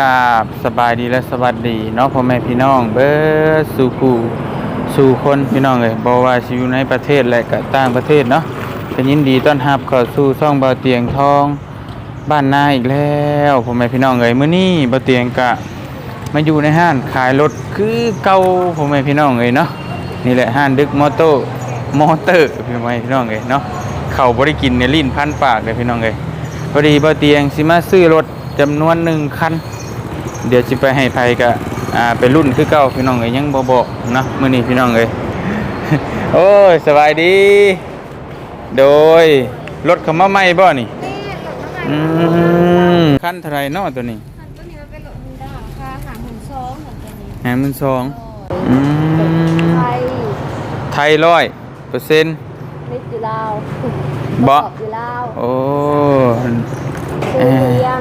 กาบสบายดีและสวัสดีเนาะพ่อแม่พี่น้อง เบิดสู่ผู้สู่คนพี่น้องเลยบ่ว่าสิอยู่ในประเทศและก็ต่างประเทศเนาะก็นยินดีต้อนรับเข้าสู่ช่องเบาเตียงทองบ้านนาอีกแล้วพ่อแม่พี่น้องเอ้ยมื้อนี้เบาเตียงกะมาอยู่ในห้านขายรถคือเก่าพ่อแม่พี่น้องเอ้ยเนาะนี่แหละห้านดึกมอเตอร์มอเตอร์พี่แม่พี่น้องเอ้ยเนาะเข้าบ่ได้กินในลิ้นพันปากเลยพี่น้องเอ้ยพอดีบ่เตียงสิมาซื้อรถจำนวนหนึ่งคัน เดี๋ยวสิไปให้ไผกะอ่าเป็นรุ่นคือเก่าพี่น้องเอ้ยยังบ่บอกเนาะมื้อนี้พี่น้องเอ้ยโอ้ยสบายดี โดยรถเขามาใหม่บ่นี่อืมคันเท่าไหร่เนาะตัวนี้คันตัวนี้มันเป็นรถฮอนด้าราคาหาหมื่นสองของตัวนี้แหมมันสองอืมไทยไทยร้อยเปอร์เซ็นต์นิดอยู่ลาวบ่ประกอบอยู่ลาวโอ้ซื้อเลี้ยง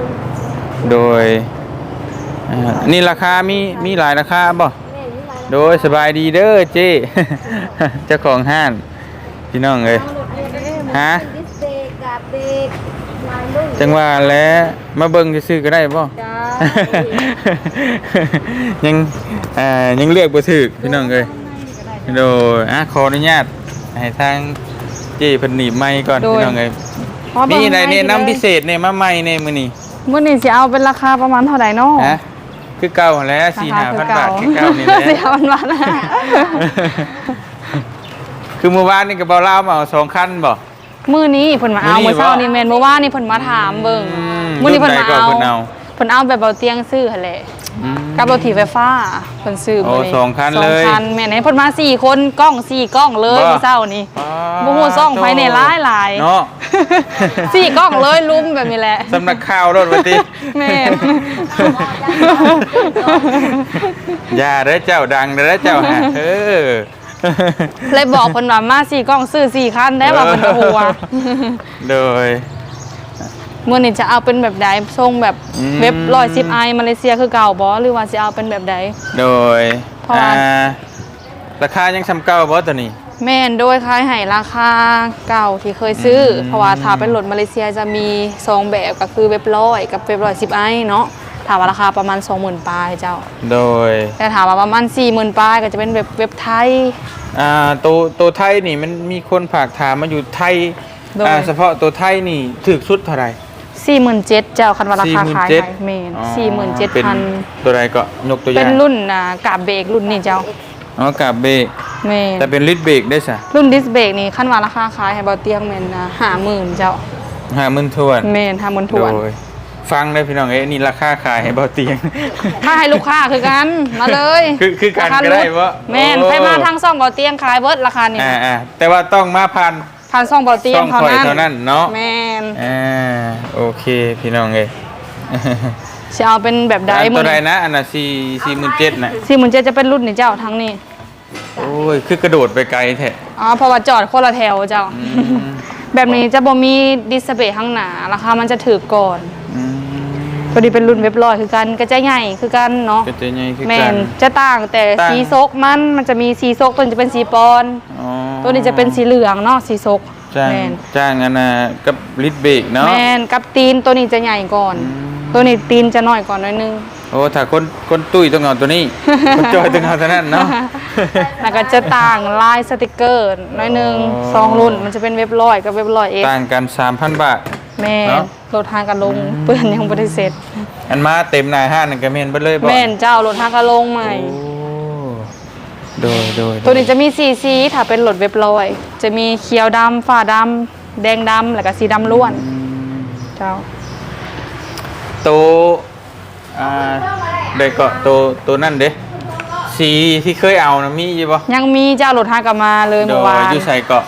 โดยอ่า นี่ราคามีมีหลายราคาบ่แม่นี่มาโดยสบายดีเด้อเจ้เจ้าของห้านพี่น้องเอ้ยเอารถเองเด้อฮะดิสเบรกกาบเบรกลายรุ่นจังว่าแล้วมาเบิ่งซื่อๆก็ได้บ่จ้ายังอ่ายังเลือกบ่ถูกพี่น้องเอ้ยโดยอะขออนุญาตให้ทางเจ้เพิ่นหนีบไมค์ก่อนโดยพี่น้องเอ้ยขอเบิ่มีงอะไรแนะนำให้พิเศษเนี่ยมาใหม่เนี่ยมื้อนี้มื้อนี้สิเอาเป็นราคาประมาณเท่าไหร่เนาะฮะ คือเก่าหั่นแหล้ว4-5,000บาทคือเก่านี่แหละสี่ห้าพันบาทคือเมื่อวานนี่ก็บ่ลาวมาเอาสองคันบ่มื้อนี้เพิ่นมาเอามื้อนี้เมื่อเช้าบ่นี่แม่นเมื่อวานนี่เพิ่นมาถามเบิ่งอืมมื้อนี้เพิ่นรุ่มานใดก็เอาเพิ่นเอาเพิ่นเอาแบบเบาเตียงซื้อหั่นแหละอืม กับรถถีบไฟฟ้าเพิ่นซื้อโอ้มื้นี้สองคันสเลยคันแม่นให้เพิ่นมาสี่คนกล้องสี่กล้องเลยบ่ เมื่อเช้านี่บ่ฮู้ซ่องไผในหลายหลายเนาะสี่กล้องเลยลุมแบบนี้แหละสำนักข่าวรถวันติแม่นอย่าเด้อเจ้าดังเด้อเจ้าฮะเออ เลยบอกเพิ่นว่ามาสี่กล้องซื้อสี่คันได้ว่าเพิ่นจะฮู้ว่า โดย มื่อนี้จะเอาเป็นแบบใดทรงแบบอืม เว็บร้อยสิบไอมาเลเซียคือเก่าบอหรือว่าจะเอาเป็นแบบใด โดยเพราะว่า อ่าราคายังซ้ำเก่าบ่ตัวนี้ แม่นโดยคล้ายให้ราคาเก่าที่เคยซื้ออม เพราะว่าถ้าเป็นรถมาเลเซียจะมีสองแบบก็คือเว็บร้อยกับเว็บร้อยสิบไอเนาะถามว่าราคาประมาณสองหมื่นปลายเจ้า โดยแต่ถามว่าประมาณสี่หมื่นปลายก็จะเป็นเว็บเว็บไทย อ่าตัวตัวไทยนี่มันมีคนฝากถามมาอยู่ไทยโดย อ่าเฉพาะตัวไทยนี่ถึกสุดเท่าไหร่ สี่หมื่นเจ็ดเจ้าคันว่าราคาขาย47,000ไทยเมนอ๋อสี่หมื่นเจ็ดเป็นพันตัวใดก็ยกตัวอเป็ย่านงรุ่นอ่ากาบเบรกรุ่นนี้เจ้าอ๋อกาบเบรกเมนแต่เป็นลิดเบรกได้ซะรุ่นดิสเบรกนี่ขั้นว่าราคาขายให้เบาเตียงเมนนะห้าหมื่นเจ้า50,000ทวนเมนห้าหมื่นทวน โดยฟังได้พี่น้องเอ้ยนี่ราคาขายให้เบาเตียง ถ้าให้ลูกค้าคือกันมาเลยคือคือกันราาก็ได้ลวะแมนโอ้ ใครมาทางซ่องเบาเตียงขายเบิร์ดราคานี่อ่าอ่าแต่ว่าต้องมาพัน พันซ่องเบาเตียช่งองเท่าคอยนั้นเท่านั้นเนาะแมนอ่าโอเคพี่น้องเอ้ยจะเอาเป็นแบบใดอันตัวใดนะอันน่ะสี่สี่หมื่นเจ็ดน่ะสี่หมื่นเจ็ดจะเป็นรุ่นนี่เจ้าทั้งนี้โอ้ยคือกระโดดไปไกลแท้อ๋อเพราะว่าจอดคนละแถวเจ้าอืมแบบนี้จะบ่มีดิสเบรกข้างหน้าราคามันจะถือก่อนอืม พอดีเป็นรุ่นเว็บลอยคือกันก็จะใหญ่คือกันเนาะก็จะใหญ่คือแมกัน นจะต่างแต่ต่าง สีซกมันมันจะมีสีซกตัวนี้จะเป็นสีปอน อ๋อตัวนี้จะเป็นสีเหลืองเนาะสีซกจ้างแมนจ้างอันน่ะกับลิดเบรกเนาะ แมนกับตีนตัวนี้จะใหญ่ก่อนตัวนี้ตีนจะน้อยก่อนหน้อยนึงโอ้ถ้าคนคนตุ้ยต้องเอาตัวนี้ คนจอยต้องเอาตัวนั้นเนาะ แล้วก็จะต่างลายสติกเกอร์น้อยนึงอ๋อ สองรุ่นมันจะเป็นเว็บลอยกับเว็บลอยเอสต่างกัน 3,000 บาท แม่นเนาะ รถทางกันลงเปื้อนยังบริเสร็จ อันมาเต็มหน้าห้านนั่นก็แม่นเบิดเลยบ่แม่นเจ้ารถทางกันลงใหม่ โอ้โดยโดยตัวนี้จะมีสีสีถ้าเป็นรถเว็บลอย จะมีเขียวดำฟ้าดำแดงดำแล้วก็สีดำล้วน เจ้าโตอ่าได้ก็โตตัวนั่นเด้สีที่เคยเอานะมีอยู่บ่ยังมีเจ้ารถทางกลับมาเลยโดเมื่อวายนอยู่ใส่เกาะ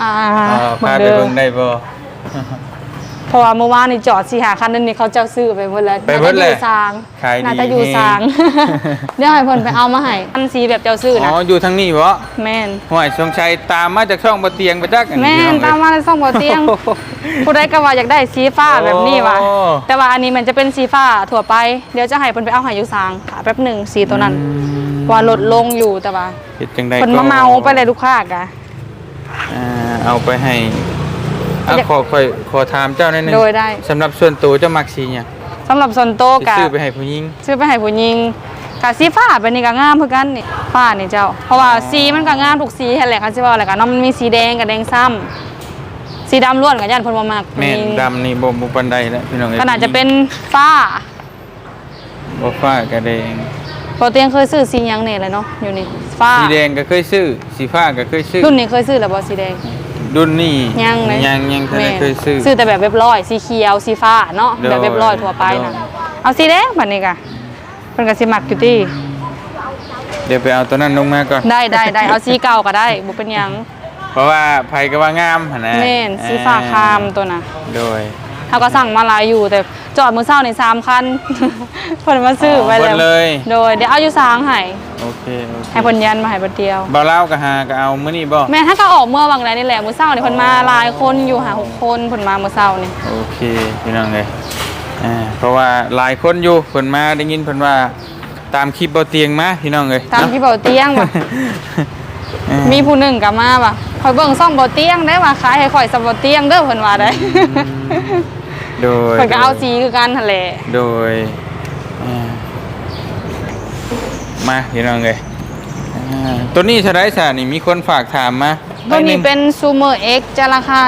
อ่าอ่าเหมือพานไปเดิมเบิ่งได้บ่ เพราะว่าเมื่อวานนี่จอดสี่หาคันนึงนี่เขาเจ้าซื้อไปหมดแล้วไปเบิดเลยน่าจะอยู่ซางขายดี น่าจะอยู่ซางแฮเดี๋ยวให้เพิ่นไปเอามาให้อันสีแบบเจ้าซื้ออ๋นะออยู่ทางนี้บ่แม่น ห่วยทรงชัยตามมาจากช่องบ่เตียงไปจักอัแม่นพี่ตามองมาในซ่องบ่อเตียง โอ้โหผู้ใดก็ว่าอยากได้สีฟ้าแบบนี้ว่ะโอ้ แต่ว่าอันนี้มันจะเป็นสีฟ้าทั่วไป เดี๋ยวจะให้เพิ่นไปเอาให้อยู่ซางค่ะแป๊บหนึ่งสีตัวนั้นว่าลดลงอยู่แต่ว่าเฮ็ดจังได๋เพิ่นมาเมาไปเลยลูกค้ากะอ่าเอาไปให้ อะอยากขอค่อยขอถามเจ้าหนิดนึงโดยได้ สำหรับส่วนตัวเจ้ามักสีหยังสำหรับส่วนโตวสิกะซื้อไปให้ผู้หญิง ซื้อไปให้ผู้หญิงกะสีฟ้าเป็นนี่ก็งามเพื่อกันนี่ฟ้านี่เจ้า เพราะว่าสีมันก็งามทุกสีแหละคันสิว่าอะไรกันเนาะมันมีสีแดงกับแดงซ้ำสีดำล้วนกับย่านเพิ่นบ่มักแม่นผู้หญิงดำนี่บ่บ่ปานใดแล้วพี่น้องเอ้ยก็น่าจะเป็นฟ้าบ่ฟ้ากระแดงปกติยังเคยซื้อสีหยังเนี่ยเลยเนาะอยู่นี่ฟ้าสีแดงก็เคยซื้อ สีฟ้าก็เคยซื้อรุ่นนี้เคยซื้อแล้วบ่สีแดง รุ่นนี้ยังเลย ยังยังทันได้แม่เคยซื้อ ซื้อแต่แบบเรียบร้อย สีเขียว สีฟ้าเนาะ โดย แบบเรียบร้อยทั่วไปนะโดยเอาสีแดงบัดนี้กะเพิ่นก็สิมักอยู่ติเดี๋ยวไปเอาตัวนั้นลงมาก่อน ได้ได้ได้เอาสีเก่าก็ได้บ่เป็นหยังเพราะว่าไผก็ว่างามหั่นนะแม่นสีฟ้าคามตัวน่ะโดย เขาก็สั่งมาหลายอยู่แต่จอดมือเช้าในสามคันเพิ่นมาซื้อไว้เบิแล้ดวเลย โดยเดี๋ยวเอาอยู่สางให้โอเคโอเคให้เพิ่นยันมาให้บัดเดียวบ่าวเล่าวก็หาก็เอามื้อนี้บ่แม่ถ้าก็ออกเมื่อวันไหนนี่แหละมื้อเช้านี่เพิ่นมาหลายคนอยู่หาหกคนเพิ่นมามื้อเช้านี่โอเคพี่น้องเลยอ่าเพราะว่าหลายคนอยู่เพิ่นมาได้ยินเพิ่นว่าตามคลิปบ่เตียงมาพี่น้องเลยตามที่เบาเตียงว่ะเออมีผู้หนึ่งก็มาว่ะคอยเบิ่งซ่องเบาเตียงได้ว่าขายให้ข่อยสำเบาเตียงเด้อเพิ่นว่าได้ โดยเพิ่นก็เอาสีคือกันหั่นแหละโดยอ่ามาพี่น้องเลยอ่าตัวนี้เท่าไรซะนี่มีคนฝากถามมาตัวนี้ใบหงเป็นซูเมอร์ X จะราคา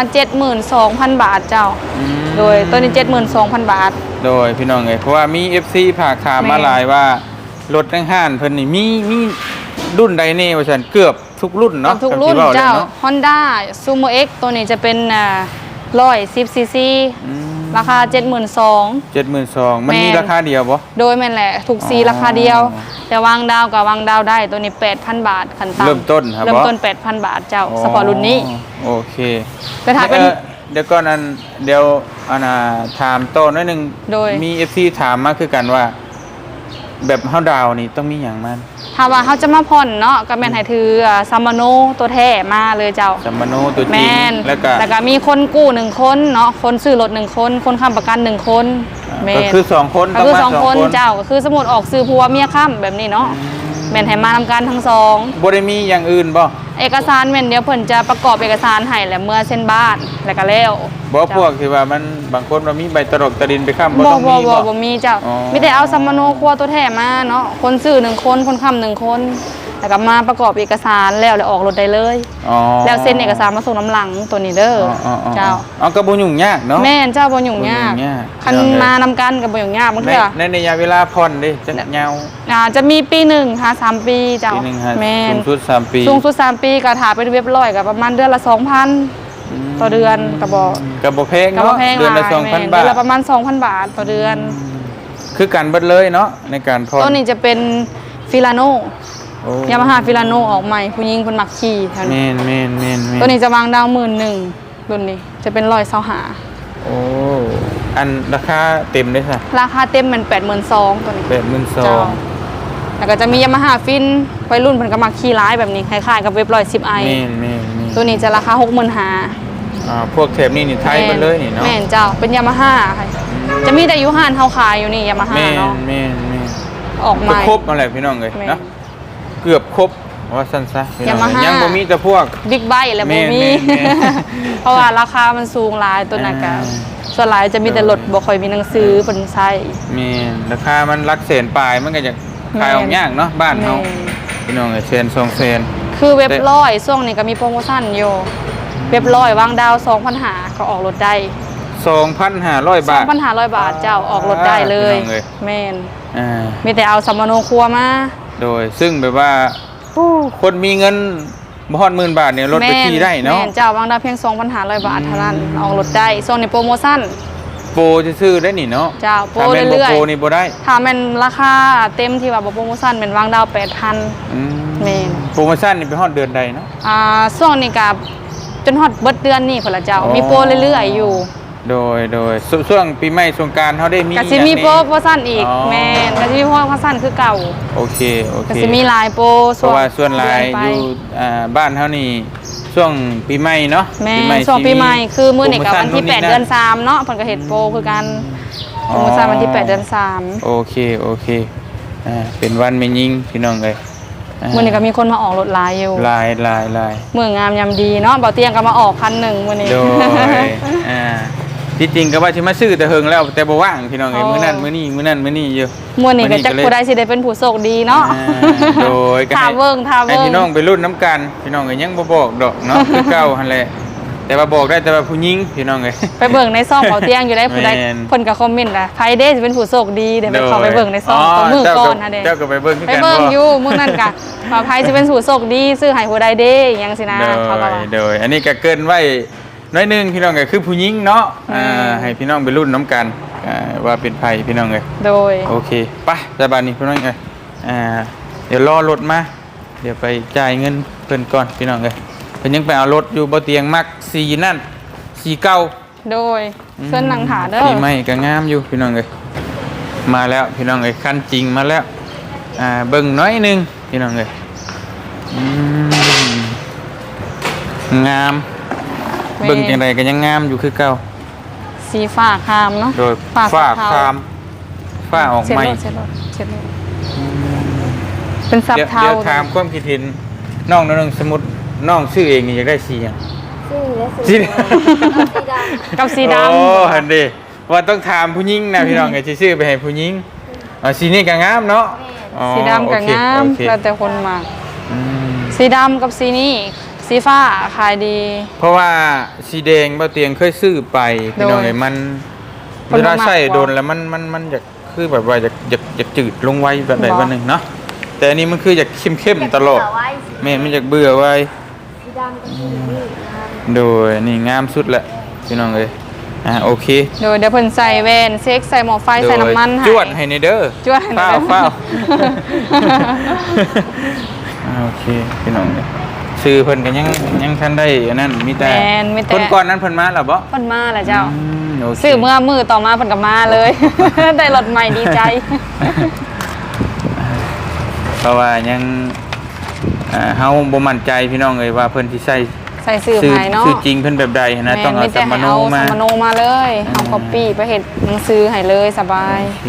72,000 บาทเจ้า อืม โดยตัวนี้ 72,000 บาท โดยพี่น้องเลยเพราะว่ามี FC ฝากถามมาแม่ หลายว่ารถทั้งห้านเพิ่นนี่มีมีรุ่นใดแน่ว่าซั่นเกือบทุกรุ่นเนาะทุกรุ่นคำที่ว้ลยเจ้าเนาะ Honda Sumo X ตัวนี้จะเป็นอ่า110 cc อืม ราคา 72,000 เจ็ดหมื่นสองมันมีแม่น ราคาเดียวบ่ โดยแม่นแหละถูกสีอ๋อราคาเดียว แต่วางดาวกับวางดาวได้ตัวนี้ 8,000 บาทคันต่ำเริ่มต้นครับเริ่มบอสต้น8,000 บาทเจ้าเฉพาะรุ่นนี้โอเคแต่ถ้าเป็น อ่อเดี๋ยวก่อนอันเดี๋ยวอันน่ะถามโต้นนิดนึงโดย มี FC ถามมาคือกันว่า แบบเฮาดาวนี่ต้องมีอย่างมัน ถ้าว่าเขาจะมาผ่อนเนาะก็แม่นให้ถือซัมมาโนตัวแท้มาเลยเจ้าสัมมโนตัวจแมริงนแล้วก็แล้วก็มีคนกู้หนึ่งคนเนาะคนซื้อรถหนึ่งคน คนค้ำประกันหนึ่งคนแมก็นคือสองคนก็คือต้สองคนเจ้าก็คือสมมุดออกซื้อผัวเมียค้ำแบบนี้เนาะ แม่นให้มานำกันทั้งสองบ่ได้มีอย่างอื่นบ่เอกสารแม่นเดี๋ยวเพิ่นจะประกอบเอกสารให้แหละเมื่อเส้นบ้านแล้วก็แล้วบ่พวกที่ว่ามันบางคนว่ามีใบตลกตะดินไปค้ำบ่บ่ต้องบ่มีบ่บ่บ่มีเจ้าอ๋อมีแต่เอาซัมมาโนครัวตัวแท้มาเนาะคนซื้อหนึ่งคนคนค้ำหนึ่งคน แล้วก็มาประกอบเอกสารแล้วแล้วออกรถได้เลย อ๋อแล้วเซ็นเอกสารมาส่งน้ำหลังตัวนี้เด้อออ๋ออ๋อเจ้าเอาก็บ่ยุ่งยากเนาะ แม่นเจ้าบ่ยุ่งยากบ่ยุ่งยาก คันเจ้าเลยมานำกันกับบ่ยุ่งยากบางในเทื่อ ในระยะเวลาผ่อนดิจะยาว อ่าจะมีปีหนึ่งหาสามปีเจ้าปีหนึงฮะแม่นสูงสุดสามปีสูงสุดสามปีก็ถาเป็นเว็บร้อยกับประมาณเดือนละสองพันต่อเดือนก็บ่ก็บ่แพงก็บ่เนาะแพงเดือนละหลายแม่น2,000เดืบาอนทละประมาณสองพันบาทต่อเดือน คือกันเบิดเลยเนาะในการผ่อนตัวนี้จะเป็นฟิลาโนโอ้ ยามาฮ่าฟิลาโนออกใหม่ผู้หญิงคนมักขี่แถวแม่นี้นแม่นแม่นแม่นตัวนี้จะวางดาวหมื่นหนึ่งรุ่นนี้จะเป็นร้อยเสาหาโอ้อันราคาเต็มได้ค่ะราคาเต็มมันแปดหมื่นสองตัวนี้แปดหมื่นสอเจ้างแล้วก็จะมียามาฮ่าฟินวัยรุ่นเพิ่นก็มักขี่ร้ายแบบนี้คล้ายๆกับเว็บร้อยสิบไอแม่นแม่นแม่นตัวนี้จะราคาหกหมื่นหาอ่าพวกเทปนี่นี่ไทยหมันเลยนี่เนาะแม่นเจ้าเป็นยามาฮ่าค่ะจะมีแต่อยูห้านเฮาขายอยู่นี่ยามาฮ่าแม่นเนาะแม่นแม่นออกก็มาครบมาแหละพี่น้องเลยแม่นเนาะ เกือบครบว่าสั้นซะพี่น้อง Yamaha ยังบ่มีแต่พวก บิ๊กไบค์และแม่บ่นมี แม่นแม่นเพราะว่าราคามันสูงหลายตัวนั้นก็อ่า ส่วนหลายจะมีแต่รถบ่ค่อยมีหนังสือเพิ่นใช้ แม่นราคามันหลักแสนปลายมันก็จะขายออกยากเนาะบ้านเฮาแม่นพี่น้องเอ้ยแสนสองแสนคือเว็บแต่ ร้อยช่วงนี้ก็มีโปรโมชั่นอยู่เว็บร้อยวางดาว2,000หาก็ออกรถได้2,500 บาท 2,500บาทเจ้าออกรถได้เลย พี่น้องเอ้ย แม่น อ่ามีแต่เอาสัมมโนครัวมา โดยซึ่งแบบว่าคนมีเงินบ่ฮอดหมื่นบาทเนี่ยรถไปขี่ได้เนาะแม่นเจ้าวางดาวเพียง2,500บาทเท่านั้นออกรถได้ช่วงนี้โปรโมชั่นโปรซื่อๆได้นี่เนาะเจ้าโปรถ้าแม่นบ่เรื่อยๆโปรนี่บ่ได้ถ้าแม่นราคาเต็มที่ว่าบ่โปรโมชั่นเป็นวางดาว8,000อืมแม่นโปรโมชั่นนี่ไปฮอดเดือนใดเนาะอ่าช่วงนี้กับจนฮอดเบิดเดือนนี่พุ่นละเจ้าอ๋อมีโปรเรื่อยๆอยู่ โดยโดยช่วงช่วงปีใหม่สงกรารเฮาได้มีก็สิมีอย่างนี้โปรโปรชั่นอีก อ๋อ แม่นก็สิมีโปรโปรชั่นคือเก่าโอเคโอเคก็สิมีหลายโปรเพราะว่าส่วนหลายเดืนไปอยู่อ่าบ้านเฮานี่ช่วงปีใหม่เนาะแม่ปีใหม่ช่วงปีใหม่สิคือมื้อนี้กับวันที่โปรโมชั่8 เดือน 3 เนาะเพิ่นก็เฮ็ดโปรคือกันโปรโมชั่นวันที่ 8 เดือน 3 โอเคโอเคอ่าเป็นวันแม่ยิงพี่น้องเอ้ยามื้อนี้ก็มีคนมาออกรถหลายอยู่ ลายลายลายมื้องามยามดีเนาะเบาเตียงก็มาออกคันหนึ่งมื้อนี้ โดยอ่า ที่จริงก็ว่าสิมาซื้อแต่เฮิงแล้วแต่บ่ว่างพี่น้องเอ้ยอ๋อ มื้อนั้นมื้อนี้มื้อนั้นมื้อนี้อยู่มื้อนี้ก็จักเลยผู้ใดสิได้เป็นผู้โชคดีเนาะ อ่าโดยก็ถาให้เบิ่งถาให้เบิ่งพี่น้องไปรุ่นน้ำกันพี่น้องก็ยังบ่บอกดอกเนาะคือเก่าหั่นแหละแต่ว่าบอกได้แต่ว่าผู้หญิงพี่น้องเอ้ย ไปเบิ่งในซองเบาเตียงอยู่ได้ผู้ใดแม่น เพิ่นก็คอมเมนต์อะไผเด้สิเป็นผู้โชคดีเดี๋ยวไปเข้าไปเบิ่งในซองตัวมือเจ้าก่อนนะเด้ เจ้าก็ไปเบิ่งคือไปกันเบิ่งอยู่มื้อนั้นก็ว่าไผสิเป็นผู้โชคดีซื้อให้ผู้ใดเด้อิหยังสินะโดเขาก็ยว่าโดยอันนี้ก็เกินไว้ น้อยหนึงพี่น้องก็คือผู้หญิงเนาะอ่าอืม ให้พี่น้องไปรุ่นน้ำกันอ่าว่าเป็นไผพี่น้องเอ้ย โดย โอเคไปแต่บานนี้พี่น้องเอ้ยอ่า เดี๋ยวรอรถมา เดี๋ยวไปจ่ายเงินเพิ่นก่อนพี่น้องเอ้ยเพิ่นยังไปเอารถอยู่บ่เตียงมักสีนั่นสีเก่าโดยเพิ่นนั่งถาเด้อสีใหม่ก็งามอยู่พี่น้องเอ้ยมาแล้วพี่น้องเอ้ยคันจริงมาแล้ว อ่าเบิ่งน้อยหนึงพี่น้องเอ้ยอืมงาม เบิ่งจังไดก็ยังงามอยู่คือเก่าสีฟ้าคามเนาะโดยฟ้าฝ้าสะเทคามฝ้าออกเช็ดใหม่รถเช็ดรถเช็ดรถเป็นซับเดี๋ยวเทาเดี๋ยวถามความคิดเห็นน้องน้องสมมุติน้องชื่อเองนี่อยากได้สีหยัง ซึ่งและสีสีดำกับสีดำโอ้หันดิว่าต้องถามผู้หญิงนะพี่น้องไงสิชื่อไปให้ผู้หญิงอ๋อสีนี้ก็งามเนาะอ๋อสีดำกับโอเคงามโอเคแล้วแต่คนมาอืมสีดำกับสีนี้ สีฟ้าขายดี เพราะว่าสีแดงบ่เตียงเคยซื้อไปพี่น้องโดยไงมันคนเวลาบ่มักใส่บ่โดนแล้วมันมันมันอยากคือแบบว่าอยากอยากอยากจืดลงไว้แบบใดบ่แบบหนึ่งเนาะแต่อันนี้มันคืออยากเข้มๆตลอดไว้แม่มันอยากเบื่อไว้สีดำกับสีนี่นะโดยนี่งามสุดแหละพี่น้องเอ้ยอะโอเคโดยเดี๋ยวเพิ่นใส่แว่นเซ็กใส่หมอไฟใส่น้ำมันโดยให้จวดให้ในเด้อจวดให้ในเฝ้าเด้อเฝ้าอ่าโอเคพี่น้องเอ้ย ซื้อเพิ่นก็ยังยังทันได้อันนั้นมีแต่แม่นมีแต่ คนก่อนนั้นเพิ่นมาแล้วบ่เพิ่นมาแหละเจ้า อืมโอเคซื้อเมื่อมือต่อมาเพิ่นก็มาเลย ได้รถใหม่ดีใจ เพราะว่ายังอ่าเฮาบ่มั่นใจพี่น้องเอ้ยว่าเพิ่นสิใส่ ใส่ซื้อชื่อให้เนาะชื่อจริงเพิ่นแบบใดนะต้องเอาแม่นสัมมโนให้มาเอสัมมโนมาเลยเอาคอปปี้ไปเฮ็ดหนังสือให้เลยสบายโอเค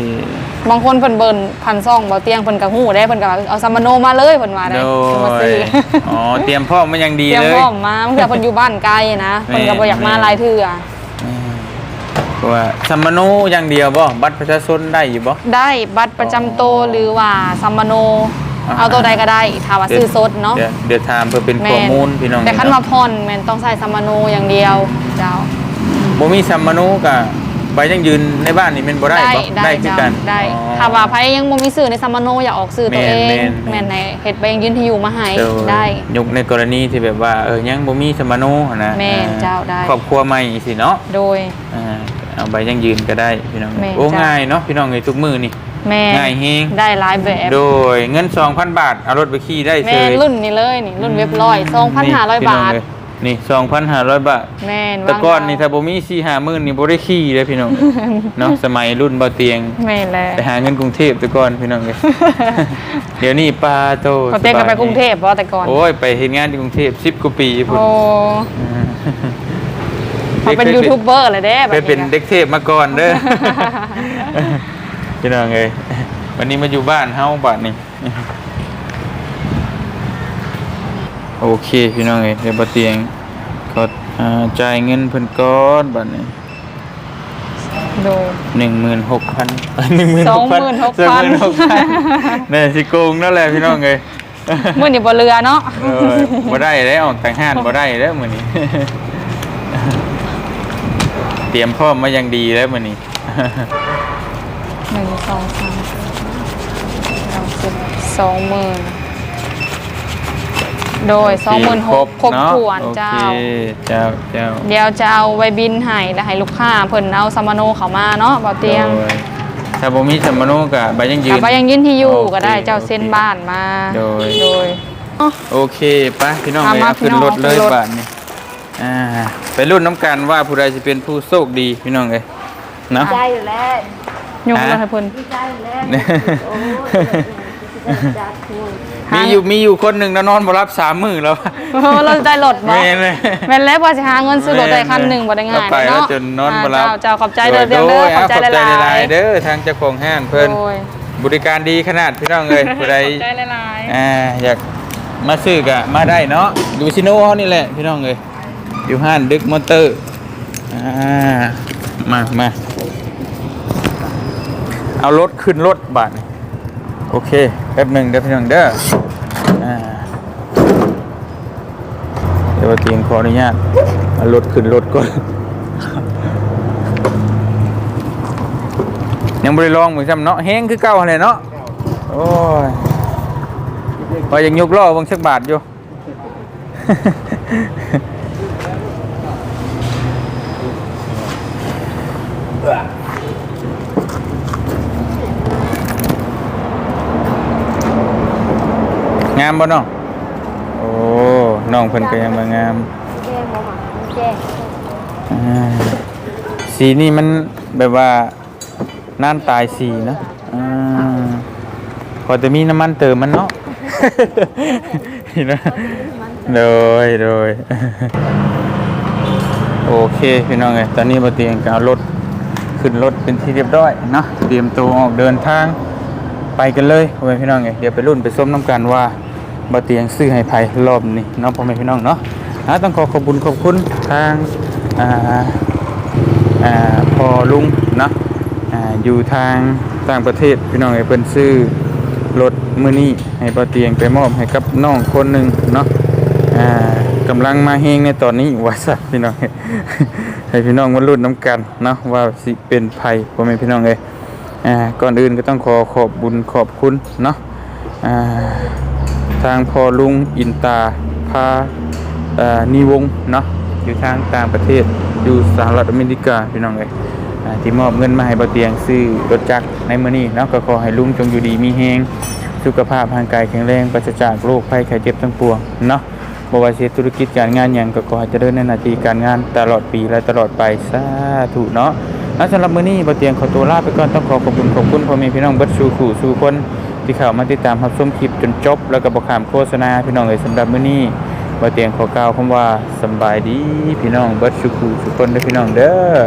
บางคนเพิ่นเบิ่นพันซ่องบ่เตียงเพิ่นก็ฮู้ได้เพิ่นก็ว่าเอาสัมมโนมาเลยเพิ่นว่าได้โดเพิ่นมาซื้ยออ๋อเตรียมพร้อมมาอย่างดีเตรียมเลยพร้อมมาเมื่อเพิ่นอยู่บ้านไกลนะเพิ่นก็บ่อยากมาหลายเทื่อเพราะว่าสัมมโนอย่างเดียวบ่บัตรประชาชนได้อยู่บ่ได้บัตรประจำตัวหรือว่าสัมมโนอ่า เอาตัวใดก็ได้ถ้าว่าซื้อสดเนาะดี๋ยวเดี๋ยวถามเพื่อเป็นข้อมูลพี่น้องแต่คันมาผ่อนแม่นต้องใส่สัมมโนอย่างเดียวเจ้าบ่มีสัมมโนกับใบยังยืนในบ้านนี่แม่นบ่ได้บ่ได้คือเจ้ากันได้อ๋อถ้าว่าไผยังบ่มีสื่อในสัมมโนอยากออกสื่อตัวเองแม่นแม่นแม่นให้เฮ็ดใบยังยืนที่อยู่มาให้เดี๋ยวได้ยกในกรณีที่แบบว่าเออยังบ่มีสัมมโนนะแม่นอ่เจ้าได้ครอบครัวใหม่สิเนาะโดยอ่าเอาใบยังยืนก็ได้พี่น้องแม่นโอ้จ้ะง่ายเนาะพี่น้องเอ้ยทุกมื้อนี่ แม่ง่ายเฮงได้หลายแบบ โดยเงิน 2,000 บาท เอารถไปขี่ได้เฉแม่ยรุ่นนี้เลยนี่รุ่นเว็บร้อยนี่พี่น้2,500องบาทเอ้ยนี่2,500บาท แม่นแต่ก่อนนี่วถ้างบ่มี4 5หมื่นนี่บ่ได้ขี่เลยพี่น้องเนาะสมัยรุ่นบ่เตียงแม่นแหละไปหาเงินกรุงเทพแต่ก่อนพี่น้องเอ้ยเดี๋ยวนี้ปลาโตพอเต้นกันไปกรุงเทพบ่แต่ก่อนโอ้ยไปเฮ็ดงานที่กรุงเทพ10กว่าปีพุ่นโอ้เขาเป็นยูทูบเบอร์เลยเด้ไปเป็นด็เด็กเทพมาก่อนเด้อ พี่น้องเอ้ยวันนี้มาอยู่บ้านเฮาบัดนี้โอเคพี่น้องเอ้ยเดี๋ยวบ่เตียงก็อ่าจ่ายเงินเพิ่นก่อนบัดนี้โดยหนึ่งหมื่นหกพันหนึ่งหมื่นหกพัน26,000เนี่ยสิโกงนั่นแหละพี่น้องเอ้ยมื้อนี้บ่เรือเนาะเออบ่ได้ได้ออกแต่งห้านบ่ได้แล้วมื้อนี้ เตรียมพร้อมมาอย่างดีแล้วมื้อนี้ หนึ่งสองสามสี่ห้าหกเจ็ดสองหมื่นโดยสองหมื่นหกครบเนาะถ้วนโอเจ้าเคเจ้าเจ้าเดี๋ยวจะเอาไว้บินให้แล้วให้ลูกค้าเพิ่นเอาซัมมาโนเขามาเนาะบ่เตียงโดถ้าบ่มีสัมมโนก็ใบยังยืกลันบไปยังยืนที่อยู่โอเคก็ได้เจ้าเส้นโอเคบ้านมา โดยโดยโอเคไปพี่น้องเอาเลยมาเอาขึ้นพี่น้องรถเลยขึ้นรถบาทนี้อ่าไปรุ่นน้ำกันว่าผู้ใดจะเป็นผู้โชคดีพี่น้องเอ้ยเนาะใจอยู่แล้ว ยกรถให้เพิ่น ดีใจอยู่แล้วโอ้ยจัดคุณมีอยู่มีอยู่คนหนึ่งนะนอนบ่รับสามมื้อแล้วเพราะว่าเราจะได้รถบ่แม่นเลยแม่นแล้วว่าสิหาเงินซื้อรถได้คันหนึงบ่ได้ง่ายไปแล้วเนาะจนนอนบ่หลับอ่าเจ้าเจ้าขอบใจเด้อเด้อโดเด้อยขอบเอาใจขอบใจหหลาลายยๆเด้อทางเจ้าของห้างๆเพิ่นโดยบริการดีขนาดพี่น้องเอ้ยผู้ใดขอบใจหลายๆ อ่าอยากมาซื้อก็มาได้เนาะดูซิโน่เฮานี่แหละพี่น้องเอ้ยอยู่ห้านดึกมอเตอร์อ่ามามา เอารถขึ้นรถบาทนี่โอเคแป๊บหนึ่งเดี๋ยวพี่น้องเด้ออ่าเดี๋ยวเตียงขออนุญาตเอารถขึ้นรถก่อนยังบริลองเหมือนจำเนาะแห้งคือเก่าเลยเนาะโอ้ยพอยังยกล้อเบางชักบาทอยู่ งามบ่น้องโอ้น้องเพิ่นก็ยังมางามแจ้งบ่มาแจ้งอ่าสีนี่มันแบบว่าน่านตายสีนะอ่าพอจะมีน้ำมันเติมมันเนาะเห็นไหมโดยโดยโอเคพี่น้องเอ้ยตอนนี้มาเตรียมการรถขึ้นรถเป็นที่เรียบร้อยเนาะเตรียมตัวออกเดินทางไปกันเลยพี่น้องเอ้ยเดี๋ยวไปรุ่นไปส้มน้ำกันว่า บาเตียงซื้อให้ไผ่รอบนี้เนาะพ่อแม่พี่น้องเนาะต้องขอขอบคุญขอบคุณทางอ่าอ่าพอลุงเนาะอยู่ทางต่างประเทศพี่น้องเอ้เพิ่นซื้อรถมือนี้ให้บาเตียงไปมอบให้กับน้องคนหนึ่งเนาะกำลังมาเฮงในตอนนี้ว่าสัพี่น้องให้พี่น้องมาลุ้นน้ำกันเนาะว่าสิเป็นภัยพ่อแม่พี่น้องเลยก่อนอื่นก็ต้องขอขอบบุญขอบคุณเนาะ ทางพอลุงอินตาพาอ่านิวงเนาะอยู่ทางต่างประเทศอยู่สหรัฐอเมริกาพี่น้องเลยที่มอบเงินมาให้บ่เตียงซื้อรถจักรในมือนี้เนาะก็ขอให้ลุงจงอยู่ดีมีแฮงสุขภาพร่างกายแข็งแรงปราศจากโรคภัยไข้เจ็บทั้งปวงเนาะบว่าสิธุรกิจการงานหยังก็ขอให้เจริญในหน้าที่การงานตลอดปีและตลอดไปสาธุเนาะแล้วสำหรับมื้อนี้บ่เตียงขอตัวลาไปก่อนต้องขอขอบคุณขอบคุณพ่อแม่พี่น้องบิดสู่ขู่สู่คนที่เข้ามาติดตามรับชมคลิป จนจบแล้วก็บ่ข้ามโฆษณาพี่น้องเลยสำหรับมื้อนี้มาเตียงขอกล่าวคำว่าสบายดีพี่น้องเบิดสู่ขู่สู่คนเด้อพี่น้องเด้อ